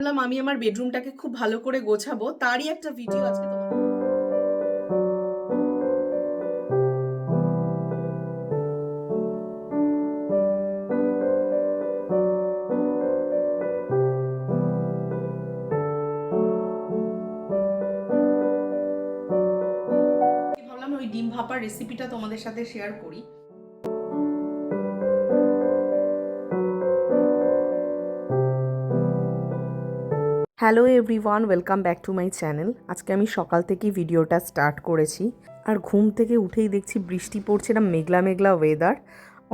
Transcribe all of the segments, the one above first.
ভাবলাম আমি আমার বেডরুমটাকে খুব ভালো করে গোছাবো। তারই একটা ভিডিও ওই ডিম ভাপার রেসিপিটা তোমাদের সাথে শেয়ার করি। Hello everyone, welcome back to my channel. আজকে আমি সকাল থেকেই ভিডিওটা স্টার্ট করেছি। আর ঘুম থেকে উঠেই দেখছি বৃষ্টি পড়ছে না মেঘলা মেঘলা ওয়েদার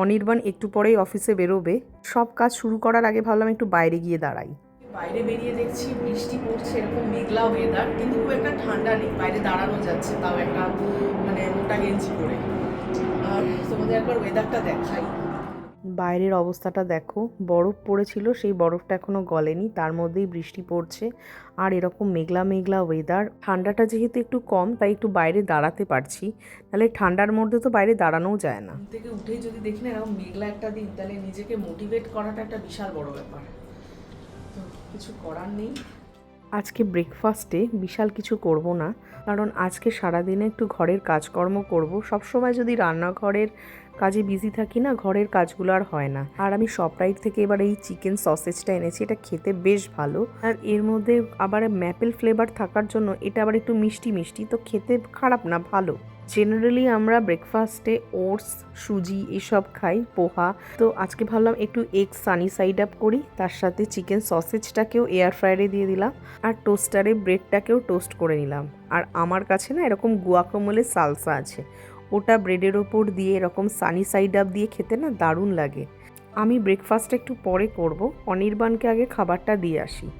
অনির্বাণ একটু পরেই অফিসে বেরোবে। সব কাজ শুরু করার আগে ভাবলাম একটু বাইরে গিয়ে দাঁড়াই। বাইরে বেরিয়ে দেখছি বৃষ্টি পড়ছে, এরকম মেঘলা ওয়েদার কিন্তু খুব একটা ঠান্ডা নেই, বাইরে দাঁড়ানো যাচ্ছে, তাও একটা মানে মোটা গেঞ্জি পরে। আর তোমাদের একবার ওয়েদারটা দেখাই। বাইরের অবস্থাটা দেখো। বরফ পড়েছিল সেই বরফটা এখনও গলেনি তার মধ্যেই বৃষ্টি পড়ছে। আর এরকম মেঘলা মেঘলা ওয়েদার ঠান্ডাটা যেহেতু একটু কম তাই একটু বাইরে দাঁড়াতে পারছি। তাহলে ঠান্ডার মধ্যে তো বাইরে দাঁড়ানোও যায় না। থেকে উঠেই যদি দেখি না এরকম মেঘলা একটা দিন তাহলে নিজেকে মোটিভেট করাটা একটা বিশাল বড় ব্যাপার। তো কিছু করার নেই। আজকে ব্রেকফাস্টে বিশাল কিছু করব না কারণ আজকে সারাদিনে একটু ঘরের কাজকর্ম করব। সবসময় যদি রান্নাঘরের কাজে বিজি থাকি না, ঘরের কাজগুলো আর হয় না। আর আমি শপরাইট থেকে এবার এই চিকেন সসেজটা এনেছি, এটা খেতে বেশ ভালো। আর এর মধ্যে আবার ম্যাপেল ফ্লেভার থাকার জন্য এটা আবার একটু মিষ্টি মিষ্টি, তো খেতে খারাপ না, ভালো। জেনারেলি আমরা ব্রেকফাস্টে ওটস সুজি এসব খাই, পোহা। তো আজকে ভাবলাম একটু এগ সানি সাইড আপ করি, তার সাথে চিকেন সসেজটাকেও এয়ার ফ্রায়ারে দিয়ে দিলাম। আর টোস্টারে ব্রেডটাকেও টোস্ট করে নিলাম। আর আমার কাছে না এরকম গুয়াকমলের সালসা আছে। ওটা ব্রেডের ওপর দিয়ে এরকম সানি সাইড আপ দিয়ে খেতে না দারুণ লাগে। আমি ব্রেকফাস্ট একটু পরে করব, অনির্বাণকে আগে খাবারটা দিয়ে আসি।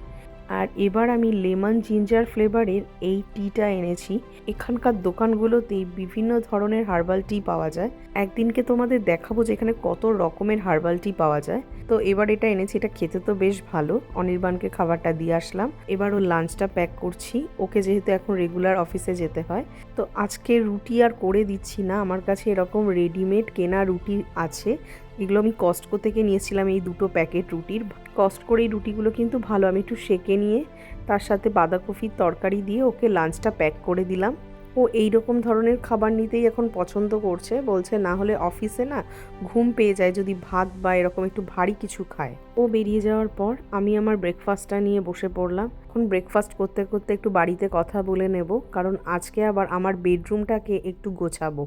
আর এবার আমি লেমন জিঞ্জার ফ্লেভারের এই টিটা এনেছি। এখানকার দোকানগুলোতেই বিভিন্ন ধরনের হার্বাল টি পাওয়া যায়। একদিনকে তোমাদের দেখাবো যে এখানে কত রকমের হার্বাল টি পাওয়া যায়। তো এবার এটা এনেছি, এটা খেতে তো বেশ ভালো। অনির্বাণকে খাবারটা দিয়ে আসলাম। এবার ও লাঞ্চটা প্যাক করছি। ওকে যেহেতু এখন রেগুলার অফিসে যেতে হয়, তো আজকে রুটি আর করে দিচ্ছি না। আমার কাছে এরকম রেডিমেড কেনা রুটি আছে। এগুলো আমি কস্টকো থেকে নিয়েছিলাম এই দুটো প্যাকেট রুটির। কস্ট করে এই রুটিগুলো কিন্তু ভালো, আমি একটু সেকে নিয়ে তার সাথে বাঁধাকপির তরকারি দিয়ে ওকে লাঞ্চটা প্যাক করে দিলাম। ও এই রকম ধরনের খাবার নিতেই এখন পছন্দ করছে, বলছে না হলে অফিসে না ঘুম পেয়ে যায় যদি ভাত বা এরকম একটু ভারী কিছু খায়। ও বেরিয়ে যাওয়ার পর আমি আমার ব্রেকফাস্টটা নিয়ে বসে পড়লাম। এখন ব্রেকফাস্ট করতে করতে একটু বাড়িতে কথা বলে নেব, কারণ আজকে আবার আমার বেডরুমটাকে একটু গোছাবো।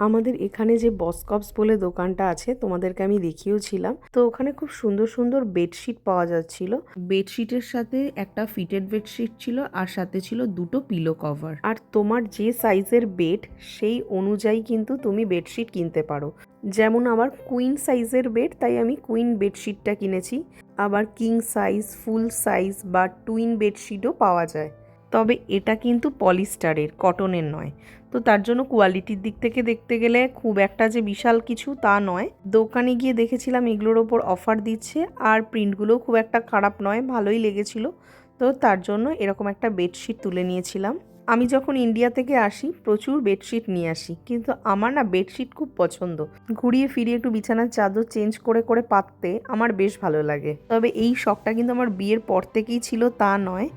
আমাদের এখানে যে বসকপস বলে দোকানটা আছে, তোমাদেরকে আমি দেখিয়েওছিলাম। তো ওখানে খুব সুন্দর সুন্দর বেডশিট পাওয়া যাচ্ছিল। বেডশিটের সাথে একটা ফিটেড বেডশিট ছিল, আর সাথে ছিল দুটো পিলো কভার আর তোমার যে সাইজের বেড সেই অনুযায়ী কিন্তু তুমি বেডশিট কিনতে পারো। যেমন আমার কুইন সাইজের বেড তাই আমি কুইন বেডশিটটা কিনেছি। আবার কিং সাইজ ফুল সাইজ বা টুইন বেডশিটও পাওয়া যায়। তবে এটা কিন্তু পলিস্টারের কটনের নয়। তো তার জন্য কোয়ালিটির দিক থেকে দেখতে গেলে খুব একটা যে বিশাল কিছু তা নয়। দোকানে গিয়ে দেখেছিলাম এগুলোর ওপর অফার দিচ্ছে আর প্রিন্টগুলোও খুব একটা খারাপ নয়, ভালোই লেগেছিল। তো তার জন্য এরকম একটা বেডশিট তুলে নিয়েছিলাম। আমি যখন ইন্ডিয়া থেকে আসি, প্রচুর বেডশিট নিয়ে আসি, কিন্তু আমার না বেডশিট খুব পছন্দ। ঘুরিয়ে ফিরিয়ে একটু বিছানার চাদর চেঞ্জ করে করে পাততে আমার বেশ ভালো লাগে। তবে এই শখটা কিন্তু আমার বিয়ের পর থেকেই ছিল তা নয়।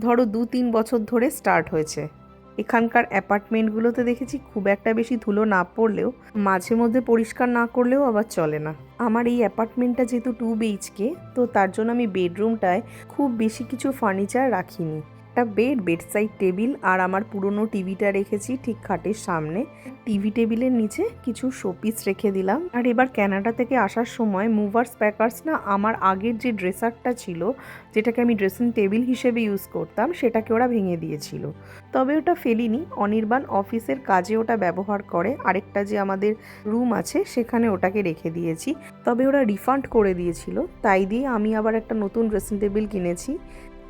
ধরো দু তিন বছর ধরে স্টার্ট হয়েছে। এখানকার অ্যাপার্টমেন্টগুলোতে দেখেছি খুব একটা বেশি ধুলো না পড়লেও, মাঝে মধ্যে পরিষ্কার না করলেও আবার চলে না। আমার এই অ্যাপার্টমেন্টটা যেহেতু টু বিএইচকে তো তার জন্য আমি বেডরুমটায় খুব বেশি কিছু ফার্নিচার রাখিনি। একটা বেড বেডসাইড টেবিল আর আমার পুরনো টিভিটা রেখেছি ঠিক খাটের সামনে। টিভি টেবিলের নিচে কিছু শোপিস রেখে দিলাম। আর এবার ক্যানাডা থেকে আসার সময় মুভার্স প্যাকার্স না আমার আগের যে ড্রেসারটা ছিল, যেটাকে আমি ড্রেসিং টেবিল হিসেবে ইউজ করতাম, সেটাকে ওরা ভেঙে দিয়েছিল। তবে ওটা ফেলিনি। অনির্বাণ অফিসের কাজে ওটা ব্যবহার করে। আরেকটা যে আমাদের রুম আছে, সেখানে ওটাকে রেখে দিয়েছি। তবে ওরা রিফান্ড করে দিয়েছিল। তাই দিয়ে আমি আবার একটা নতুন ড্রেসিং টেবিল কিনেছি।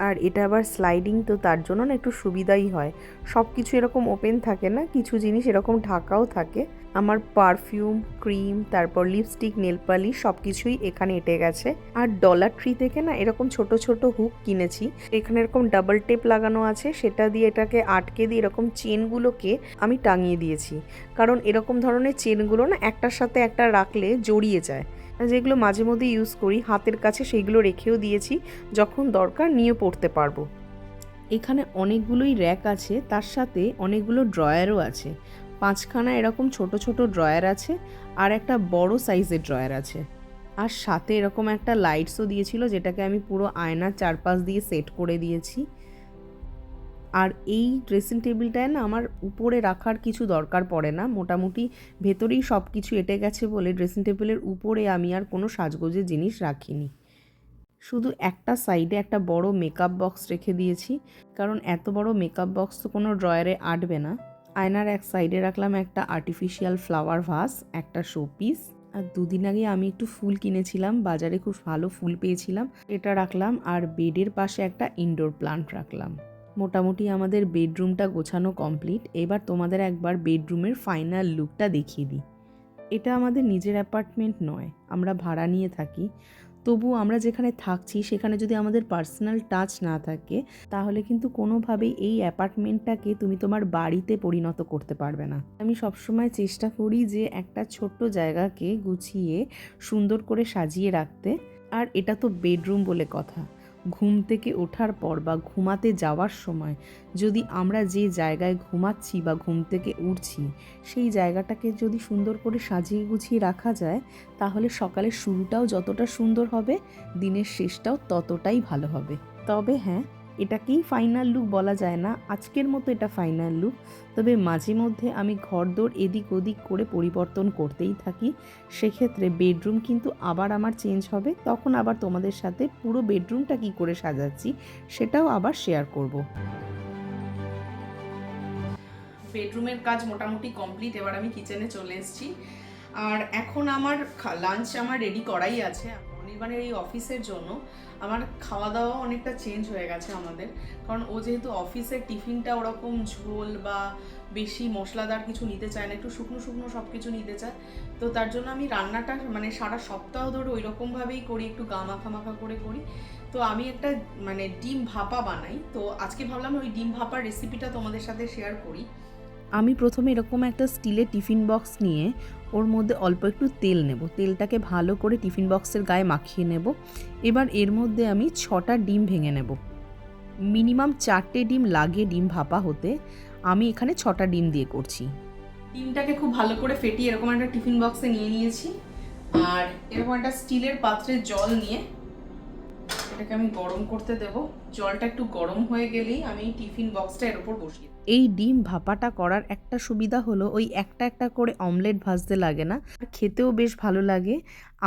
আর এটা আবার স্লাইডিং তো তার জন্য না একটু সুবিধাই হয়। সব কিছু এরকম ওপেন থাকে না, কিছু জিনিস এরকম ঢাকাও থাকে। আমার পারফিউম ক্রিম তারপর লিপস্টিক নেল পালিশ সব কিছুই এখানে এঁটে গেছে। আর ডলার ট্রি থেকে না এরকম ছোট ছোট হুক কিনেছি। এখানে এরকম ডাবল টেপ লাগানো আছে, সেটা দিয়ে এটাকে আটকে দিয়ে এরকম চেনগুলোকে আমি টাঙিয়ে দিয়েছি। কারণ এরকম ধরনের চেনগুলো না একটার সাথে একটা রাখলে জড়িয়ে যায়। যেগুলো মাঝে মধ্যে ইউজ করি, হাতের কাছে সেইগুলো রেখেও দিয়েছি, যখন দরকার নিয়ে পড়তে পারব। এখানে অনেকগুলোই র্যাক আছে, তার সাথে অনেকগুলো ড্রয়ারও আছে। পাঁচখানা এরকম ছোট ছোট ড্রয়ার আছে আর একটা বড় সাইজের ড্রয়ার আছে। আর সাথে এরকম একটা লাইটসও দিয়েছিল, যেটাকে আমি পুরো আয়নার চারপাশ দিয়ে সেট করে দিয়েছি। আর এই ড্রেসিং টেবিলটায় না আমার উপরে রাখার কিছু দরকার পড়ে না। মোটামুটি ভেতরেই সব কিছু এঁটে গেছে বলে ড্রেসিং টেবিলের উপরে আমি আর কোনো সাজগোজের জিনিস রাখিনি। শুধু একটা সাইডে একটা বড় মেকআপ বক্স রেখে দিয়েছি, কারণ এত বড় মেকআপ বক্স তো কোনো ড্রয়ারে আটবে না। আয়নার এক সাইডে রাখলাম একটা আর্টিফিশিয়াল ফ্লাওয়ার ভাস একটা শোপিস আর দুদিন আগে আমি একটু ফুল কিনেছিলাম, বাজারে খুব ভালো ফুল পেয়েছিলাম। এটা রাখলাম আর বেডের পাশে একটা ইনডোর প্লান্ট রাখলাম। মোটামুটি আমাদের বেডরুমটা গোছানো কমপ্লিট। এবার তোমাদের একবার বেডরুমের ফাইনাল লুকটা দেখিয়ে দিই। এটা আমাদের নিজের অ্যাপার্টমেন্ট নয়, আমরা ভাড়া নিয়ে থাকি। তবু আমরা যেখানে থাকছি, সেখানে যদি আমাদের পার্সোনাল টাচ না থাকে, তাহলে কিন্তু কোনোভাবেই এই অ্যাপার্টমেন্টটাকে তুমি তোমার বাড়িতে পরিণত করতে পারবে না। আমি সবসময় চেষ্টা করি যে একটা ছোট্ট জায়গাকে গুছিয়ে সুন্দর করে সাজিয়ে রাখতে। আর এটা তো বেডরুম বলে কথা। ঘুম থেকে ওঠার পর বা ঘুমাতে যাওয়ার সময় যদি আমরা যে জায়গায় ঘুমাচ্ছি বা ঘুম থেকে উঠছি, সেই জায়গাটাকে যদি সুন্দর করে সাজিয়ে গুছিয়ে রাখা যায়, তাহলে সকালের শুরুটাও যতটা সুন্দর হবে, দিনের শেষটাও ততটাই ভালো হবে। তবে হ্যাঁ এটাকেই ফাইনাল লুক বলা যায় না। আজকের মতো এটা ফাইনাল লুক তবে মাঝে মধ্যে আমি ঘরদোর এদিক ওদিক করে পরিবর্তন করতেই থাকি। সেক্ষেত্রে বেডরুম কিন্তু আবার আমার চেঞ্জ হবে। তখন আবার তোমাদের সাথে পুরো বেডরুমটা কি করে সাজাচ্ছি সেটাও আবার শেয়ার করব। বেডরুমের কাজ মোটামুটি কমপ্লিট এবার আমি কিচেনে চলে এসেছি। আর এখন আমার লাঞ্চ আমার রেডি করাই আছে। অনির্বাণের এই অফিসের জন্য আমার খাওয়া দাওয়া অনেকটা চেঞ্জ হয়ে গেছে আমাদের। কারণ ও যেহেতু অফিসের টিফিনটা ওরকম ঝোল বা বেশি মশলাদার কিছু নিতে চায় না, একটু শুকনো শুকনো সব কিছু নিতে চায়, তো তার জন্য আমি রান্নাটা মানে সারা সপ্তাহ ধরে ওই রকমভাবেই করি, একটু গা মাখা মাখা করে করি। তো আমি একটা মানে ডিম ভাপা বানাই, তো আজকে ভাবলাম ওই ডিম ভাপার রেসিপিটা তোমাদের সাথে শেয়ার করি। আমি প্রথমে এরকম একটা স্টিলের টিফিন বক্স নিয়ে ওর মধ্যে অল্প একটু তেল নেব। তেলটাকে ভালো করে টিফিন বক্সের গায়ে মাখিয়ে নেব। এবার এর মধ্যে আমি ছটা ডিম ভেঙে নেব। মিনিমাম চারটে ডিম লাগে ডিম ভাপা হতে। আমি এখানে ছটা ডিম দিয়ে করছি। ডিমটাকে খুব ভালো করে ফেটিয়ে এরকম একটা টিফিন বক্সে নিয়ে নিয়েছি। আর এরকম একটা স্টিলের পাত্রে জল নিয়ে এটাকে আমি গরম করতে দেব। জলটা একটু গরম হয়ে গেলেই আমি টিফিন বক্সটা এর উপর বসিয়ে এই ডিম ভাপাটা করার একটা সুবিধা হলো ওই একটা একটা করে অমলেট ভাজতে লাগে না। আর খেতেও বেশ ভালো লাগে।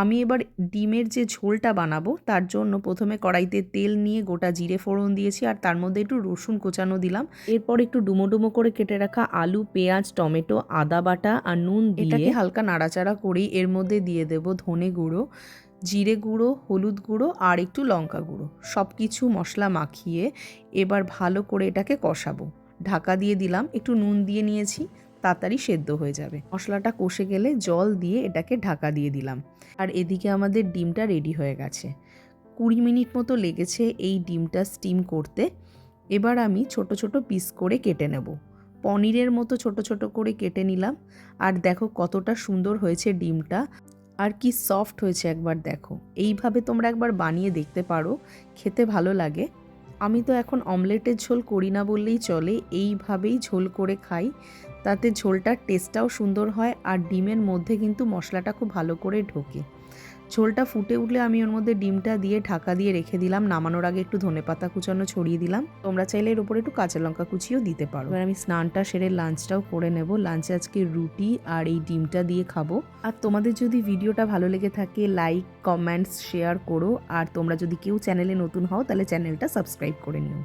আমি এবার ডিমের যে ঝোলটা বানাবো তার জন্য প্রথমে কড়াইতে তেল নিয়ে গোটা জিরে ফোড়ন দিয়েছি আর তার মধ্যে একটু রসুন কোচানো দিলাম। এরপর একটু ডুমো ডুমো করে কেটে রাখা আলু পেঁয়াজ টমেটো আদা বাটা আর নুন দিয়ে হালকা নাড়াচাড়া করেই এর মধ্যে দিয়ে দেব ধনে গুঁড়ো। জিরে গুঁড়ো, হলুদ গুঁড়ো আর একটু লঙ্কা গুঁড়ো। সব কিছু মশলা মাখিয়ে এবার ভালো করে এটাকে কষাবো। ঢাকা দিয়ে দিলাম, একটু নুন দিয়ে নিয়েছি, তাড়াতাড়ি সেদ্ধ হয়ে যাবে। মশলাটা কষে গেলে জল দিয়ে এটাকে ঢাকা দিয়ে দিলাম। আর এদিকে আমাদের ডিমটা রেডি হয়ে গেছে। কুড়ি মিনিট মতো লেগেছে এই ডিমটা স্টিম করতে। এবার আমি ছোট ছোট পিস করে কেটে নেব। পনিরের মতো ছোট ছোট করে কেটে নিলাম। আর দেখো কতটা সুন্দর হয়েছে ডিমটা। আর কি সফট হয়েছে একবার দেখো। এইভাবে তোমরা একবার বানিয়ে দেখতে পারো, খেতে ভালো লাগে। আমি তো এখন অমলেটের ঝোল করি না বললেই চলে, এইভাবেই ঝোল করে খাই। তাতে ঝোলটার টেস্টটাও সুন্দর হয় আর ডিমের মধ্যে কিন্তু মশলাটা খুব ভালো করে ঢোকে। ঝোলটা ফুটে উঠলে আমি ওর মধ্যে ডিমটা দিয়ে ঢাকা দিয়ে রেখে দিলাম। নামানোর আগে একটু ধনেপাতা কুচানো ছড়িয়ে দিলাম। তোমরা চাইলে এর উপরে একটু কাঁচা লঙ্কা কুচিও দিতে পারো। এবার আমি স্নানটা সেরে লাঞ্চটাও করে নেব। লাঞ্চে আজকে রুটি আর এই ডিমটা দিয়ে খাব। আর তোমাদের যদি ভিডিওটা ভালো লেগে থাকে, লাইক, কমেন্টস, শেয়ার করো। আর তোমরা যদি কেউ চ্যানেলে নতুন হও, তাহলে চ্যানেলটা সাবস্ক্রাইব করে নিও।